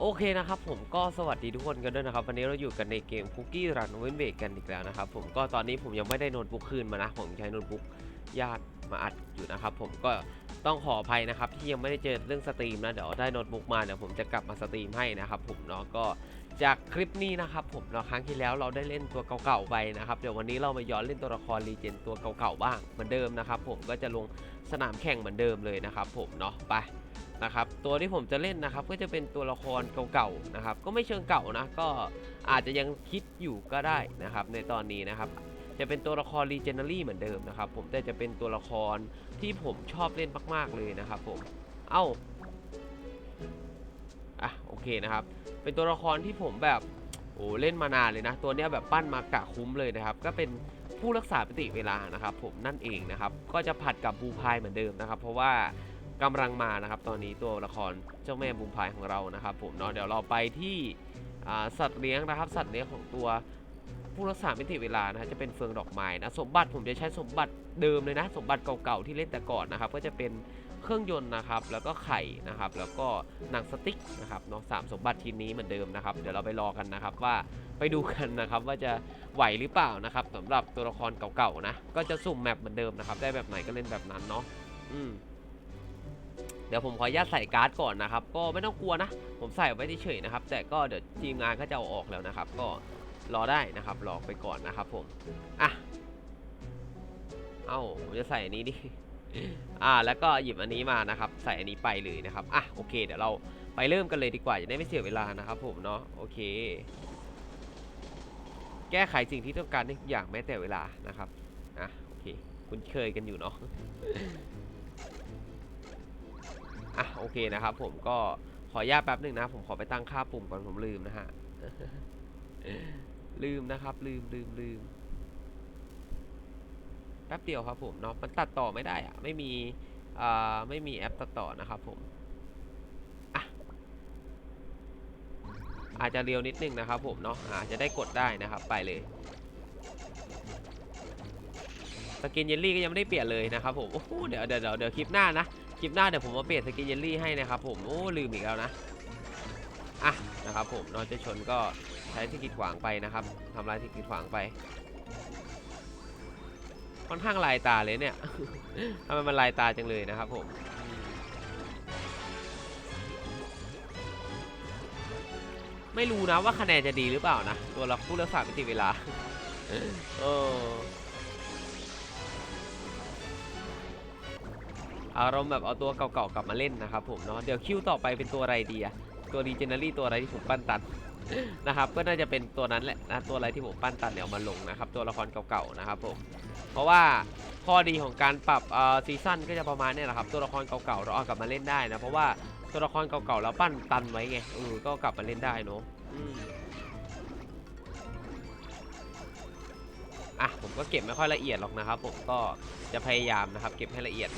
โอเคนะครับผมก็สวัสดีทุกคนกันด้วยนะครับ วันนี้เราอยู่กันในเกมคุกกี้รันเวนเบกกันอีกแล้วนะครับผมก็ตอนนี้ผมยังไม่ได้โน้ตบุ๊กคืนมานะ ผมใช้โน้ตบุ๊กญาติมาอัดอยู่นะครับผมก็ ต้องขออภัยนะครับที่ยังไม่ได้เจอเรื่องสตรีมนะเดี๋ยวได้โน้ตบุ๊กมาเดี๋ยวผมจะกลับมาสตรีมให้นะครับผมเนาะก็จากคลิปนี้นะครับผมเนาะครั้งที่แล้วเราได้เล่นตัวเก่าๆไปนะครับเดี๋ยววันนี้เรามาย้อนเล่นตัวละครรีเจนตัวเก่าๆบ้างเหมือนเดิมนะครับผมก็จะลงสนามแข่งเหมือนเดิมเลยนะครับผมเนาะไปนะครับตัวที่ผมจะเล่นนะครับก็จะเป็นตัวละครเก่าๆนะครับก็ไม่เชิงเก่านะก็อาจจะยังคิดอยู่ก็ได้นะครับในตอนนี้นะครับ จะเป็นตัวละคร Legendary เหมือนเดิมนะครับผมแต่จะเป็นตัวละครที่ผมชอบเล่นมาก ๆ เลยนะครับผม เอ้าอะโอเคนะครับ เป็นตัวละครที่ผมแบบโอ้เล่นมานานเลยนะ ตัวเนี้ยแบบปั้นมากะคุ้มเลยนะครับ ก็เป็นผู้รักษาปฏิเวลานะครับผมนั่นเองนะครับ ก็จะผัดกับบูพายเหมือนเดิมนะครับ เพราะว่ากำลังมานะครับ ตอนนี้ตัวละครเจ้าแม่บุมพายของเรานะครับ ผมเนาะเดี๋ยวเราไปที่สัตว์เลี้ยงนะครับ สัตว์เลี้ยงของตัว ผู้รักษามิติเวลานะฮะจะเป็นเฟืองดอกไม้นะสมบัติผมจะใช้สมบัติเดิมเลยนะ สมบัติเก่าๆที่เล่นแต่ก่อนนะครับ ก็จะเป็นเครื่องยนต์นะครับ แล้วก็ไข่นะครับ แล้วก็หนังสติ๊กนะครับเนาะสามสมบัติทีนี้เหมือนเดิมนะครับ เดี๋ยวเราไปรอกันนะครับว่าไปดูกันนะครับว่าจะไหวหรือเปล่านะครับสำหรับตัวละครเก่าๆนะ ก็จะสุ่มแมปเหมือนเดิมนะครับ ได้แบบไหนก็เล่นแบบนั้นเนาะอืมเดี๋ยวผมขออนุญาตใส่การ์ดก่อนนะครับ ก็ไม่ต้องกลัวนะ ผมใส่ไว้เฉยๆนะครับ แต่ก็เดี๋ยวทีมงานก็จะเอาออกแล้วนะครับ ก็ รอได้นะครับรอไปก่อนนะครับผมอะเอ้าผมจะใส่อันนี้ดิอ่าแล้วก็หยิบอันนี้มานะครับ ใส่อันนี้ไปเลยนะครับอะโอเคเดี๋ยวเราไปเริ่มกันเลยดีกว่าจะได้ไม่เสียเวลานะครับผมเนาะโอเค แก้ไขสิ่งที่ต้องการทุกอย่างแม้แต่เวลานะครับอะโอเคคุ้นเคยกันอยู่เนาะอะโอเคนะครับ ผมก็ขออนุญาตแป๊บหนึ่งนะ ผมขอไปตั้งค่าปุ่มก่อนผมลืมนะฮะ ลืมนะครับ ลืมลืมลืมแป๊บเดียวครับผมเนาะมันตัดต่อไม่ได้อะไม่มีอ่าไม่มีแอปตัดต่อนะครับผมอะอาจจะเร็วนิดนึงนะครับผมเนาะอาจจะได้กดได้นะครับ ไปเลยสกินเยลลี่ก็ยังไม่ได้เปลี่ยนเลยนะครับผมโอ้โหเดี๋ยวเดี๋ยวเดี๋ยวเดี๋ยวคลิปหน้านะคลิปหน้าเดี๋ยวผมมาเปลี่ยนสกินเยลลี่ให้นะครับผมโอ้ลืมอีกแล้วนะอะนะครับผมนอนจะชนก็ ใช้ที่กีดขวางไปนะครับทำลายที่กีดขวางไป ค่อนข้างลายตาเลยเนี่ยทำไมมันลายตาจังเลยนะครับผมไม่รู้นะว่าคะแนนจะดีหรือเปล่านะ ตัวเราผู้รักษามิติเวลาเอออารมณ์แบบเอาตัวเก่าๆกลับมาเล่นนะครับผมเนาะเดี๋ยวคิวต่อไปเป็นตัวอะไรดีอะตัวรีเจนเนอรี่ตัวอะไรที่ผมปั้นตัน นะครับก็น่าจะเป็นตัวนั้นแหละนะตัวอะไรที่ผมปั้นตันเดี๋ยวมาลงนะครับตัวละครเก่าๆนะครับผมเพราะว่าข้อดีของการปรับเอ่อซีซั่นก็จะประมาณเนี้แหละครับตัวละครเก่าๆเราเอากลับมาเล่นได้นะเพราะว่าตัวละครเก่าๆเราปั้นตันไว้ไงเออก็กลับมาเล่นได้เนาะอะผมก็เก็บไม่ค่อยละเอียดหรอกนะครับ ผมก็จะพยายามนะครับ เก็บให้ละเอียด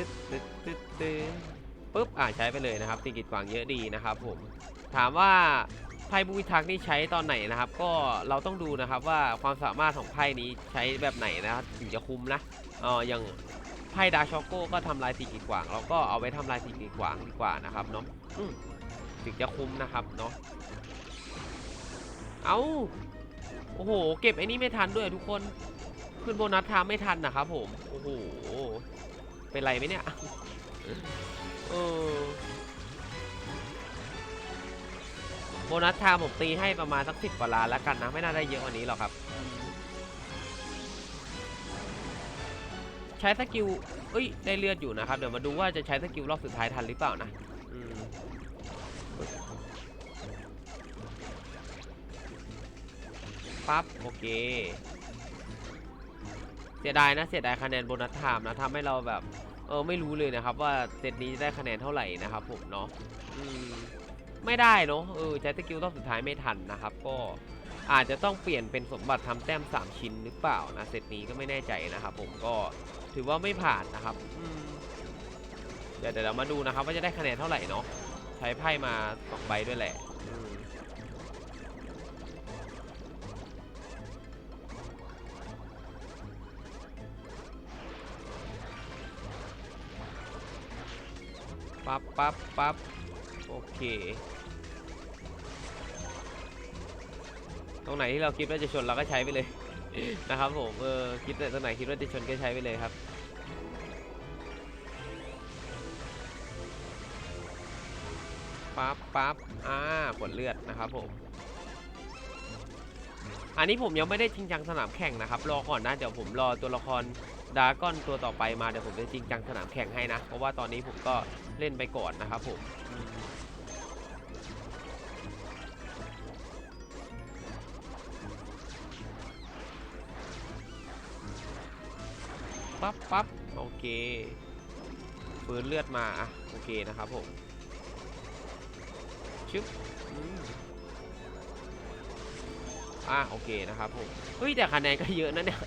ตึ๊ดตึ๊ดตึ๊ดตึ๊ดปุ๊บอ่าใช้ไปเลยนะครับตีกิดขวางเยอะดีนะครับผมถามว่าไพ่บุวิทักษ์นี่ใช้ตอนไหนนะครับ ก็เราต้องดูนะครับว่าความสามารถของไพ่นี้ใช้แบบไหนนะถึงจะคุ้มนะเอออย่างไพ่ดาช็อกโก้ก็ทำลายตีกิดขวางเราก็เอาไว้ทำลายตีกิดขวางดีกว่านะครับเนาะถึงจะคุ้มนะครับเนาะเอาโอ้โห เก็บไอ้นี่ไม่ทันด้วยทุกคน ขึ้นโบนัสทามไม่ทันนะครับผม โอ้โห เป็นไรไหมเนี่ยเอโบนัสทามผมตีให้ประมาณสักสิบกว่าล้านแล้วกันนะ ไม่น่าได้เยอะกว่านี้หรอกครับ ใช้สกิลเอ้ย ได้เลือดอยู่นะครับ เดี๋ยวมาดูว่าจะใช้สกิลรอบสุดท้ายทันหรือเปล่านะปั๊บ โอเค เสียดายนะเสียดายคะแนนโบนัสไทม์นะทำให้เราแบบเออไม่รู้เลยนะครับ ว่าเซตนี้จะได้คะแนนเท่าไหร่นะครับผมเนาะอืมไม่ได้เนาะเออใช้สกิลรอบสุดท้ายไม่ทันนะครับ ก็อาจจะต้องเปลี่ยนเป็นสมบัติทำแต้ม 3 ชิ้นหรือเปล่านะเซตนี้ก็ไม่แน่ใจนะครับ ผมก็ถือว่าไม่ผ่านนะครับอืมเดี๋ยวเดี๋ยวเรามาดูนะครับ ว่าจะได้คะแนนเท่าไหร่เนาะใช้ไพ่มาสองใบด้วยแหละ ปั๊บปั๊บปั๊บโอเค ตรงไหนที่เราคิดว่าจะชนเราก็ใช้ไปเลย นะครับผมเออคิดแต่ตรงไหนคิดว่าจะชนก็ใช้ไปเลยครับปั๊บปั๊บอ่าผลเลือดนะครับผม อันนี้ผมยังไม่ได้จริงจังสนามแข่งนะครับ รอก่อนนะเดี๋ยวผมรอตัวละครดราก้อนตัวต่อไปมาเดี๋ยวผมจะจริงจังสนามแข่งให้นะ เพราะว่าตอนนี้ผมก็ เล่นไปก่อนนะครับผมปั๊บปั๊บโอเคฟื้นเลือดมาอะโอเคนะครับผมชึบอะโอเคนะครับผมเฮ้ยแต่คะแนนก็เยอะนะเนี่ย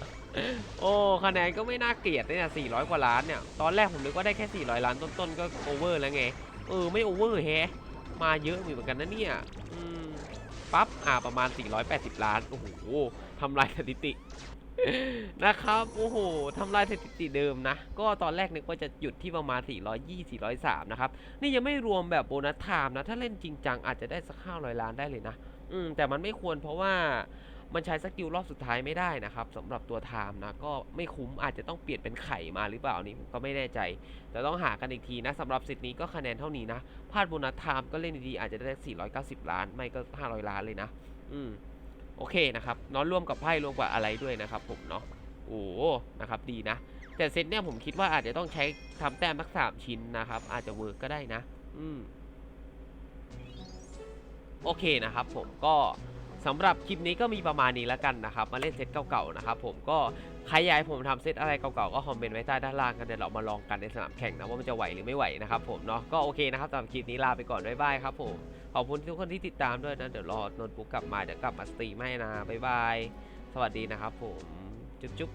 โอ้คะแนนก็ไม่น่าเกลียดเนี่ย400 กว่าล้านเนี่ย ตอนแรกผมนึกว่าได้แค่ 400 ล้านต้นๆ ก็โอเวอร์แล้วไง เออ ไม่โอเวอร์แฮะ มาเยอะเหมือนกันนะเนี่ย อืม ปั๊บ อ่า ประมาณ 480 ล้าน โอ้โหทำลายสถิติ นะครับ โอ้โหทำลายสถิติเดิมนะ ก็ตอนแรกนึกว่าจะหยุดที่ประมาณ 420 403 นะครับ นี่ยังไม่รวมแบบโบนัสไทม์นะ ถ้าเล่นจริงจังอาจจะได้สัก500 ล้านได้เลยนะ อืม แต่มันไม่ควรเพราะว่า มันใช้สกิลรอบสุดท้ายไม่ได้นะครับสำหรับตัวไทม์นะก็ไม่คุ้มอาจจะต้องเปลี่ยนเป็นไข่มาหรือเปล่านี่ผมก็ไม่แน่ใจ แต่ต้องหากันอีกทีนะสำหรับสิทธิ์นี้ก็คะแนนเท่านี้นะพลาดโบนัสไทม์ก็เล่นดีๆอาจจะได้ 490 ล้าน ไม่ก็ 500 ล้านเลยนะ อืมโอเคนะครับเน้องร่วมกับไพ่รวมกับอะไรด้วยนะครับผมเนาะโอ้โหนะครับดีนะ แต่เซตเนี่ยผมคิดว่าอาจจะต้องใช้ทำแต้มทักสามชิ้นนะครับ อาจจะเวิร์กก็ได้นะ อืมโอเคนะครับผมก็ สำหรับคลิปนี้ก็มีประมาณนี้แล้วกันนะครับ มาเล่นเซตเก่าๆนะครับผมก็ใครอยากให้ผมทำเซตอะไรเก่าๆก็คอมเมนต์ไว้ใต้ด้านล่างกันเดี๋ยวเรามาลองกันในสนามแข่งนะว่ามันจะไหวหรือไม่ไหวนะครับผมเนาะก็โอเคนะครับสำหรับคลิปนี้ลาไปก่อนบ๊ายบายครับผมขอบคุณทุกคนที่ติดตามด้วยนะเดี๋ยวรอโน้ตบุ๊กกลับมาเดี๋ยวกลับมาสตรีมให้นะบ๊ายบายสวัสดีนะครับผมจุ๊บ